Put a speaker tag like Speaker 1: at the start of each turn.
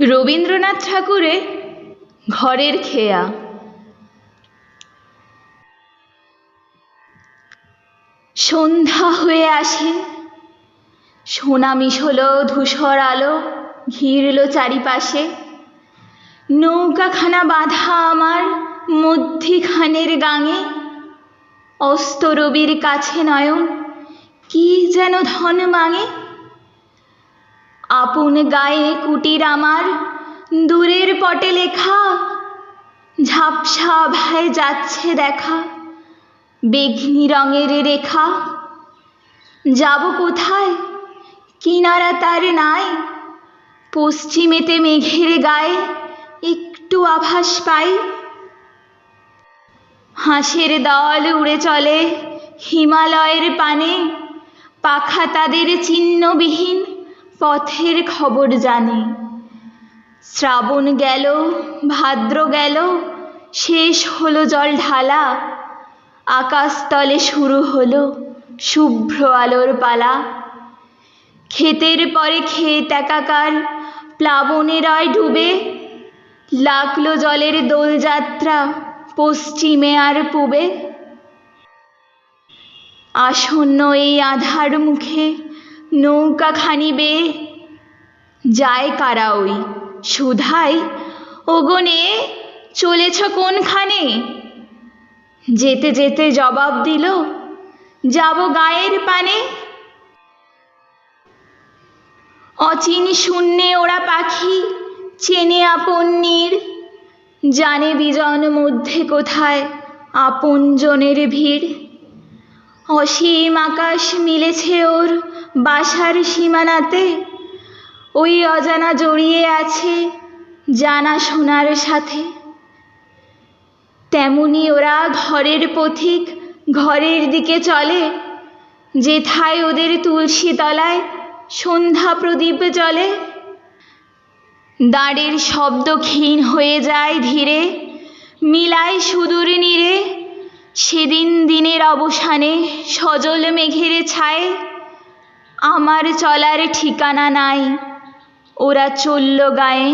Speaker 1: রবীন্দ্রনাথ ঠাকুরের ঘরের খেয়া। সন্ধ্যা হয়ে আসে, সোনা মিশলো ধূসর আলো ঘিরল চারিপাশে। নৌকাখানা বাঁধা আমার মধ্যিখানের গাঙে। অস্ত রবির কাছে নয়ন, কি যেন ধন মাঙে। আপন গায়ে কুটির আমার। দূরের পটে লেখা, ঝাপসা ভাই যাচ্ছে দেখা। বেঘনি রঙের রেখা, যাব কোথায়? কিনারা তার নাই। পশ্চিমেতে মেঘের গায়ে একটু আভাস পাই। হাঁসের দল উড়ে চলে হিমালয়ের পানে, পাখা তাদের চিহ্নবিহীন। পথের খবর জানে। শ্রাবণ গেল, ভাদ্র গেল, শেষ হলো জল ঢালা। আকাশতলে শুরু হলো শুভ্র আলোর পালা। ক্ষেতের পরে ক্ষেত একাকার প্লাবনে রয় ডুবে। লাগল জলের দোলযাত্রা পশ্চিমে আর পূবে। আসন্ন এই আধার মুখে নৌকা খানি বেয়ে যায় কারা ওই? সুধাই ওগনে চলেছ কোনখানে? যেতে যেতে জবাব দিল, যাব গায়ের পানে। অচিন শূন্যে ওরা পাখি, চেনে আপন নীড় জানে বিজন মধ্যে কোথায় আপন জনের ভিড়। অসীম আকাশ মিলেছে ওর বাসার সীমানাতে। ওই অজানা জড়িয়ে আছে জানা শোনার সাথে। তেমনি ওরা ঘরের পথিক ঘরের দিকে চলে। যেথায় ওদের তুলসী তলায় সন্ধ্যা প্রদীপ জ্বলে। দাঁড়ের শব্দ ক্ষীণ হয়ে যায় ধীরে, মিলায় সুদূর নীরে। সেদিন দিনের অবসানে সজল মেঘের ছায় আমার চলার ঠিকানা নাই। ওরা চলল গায়ে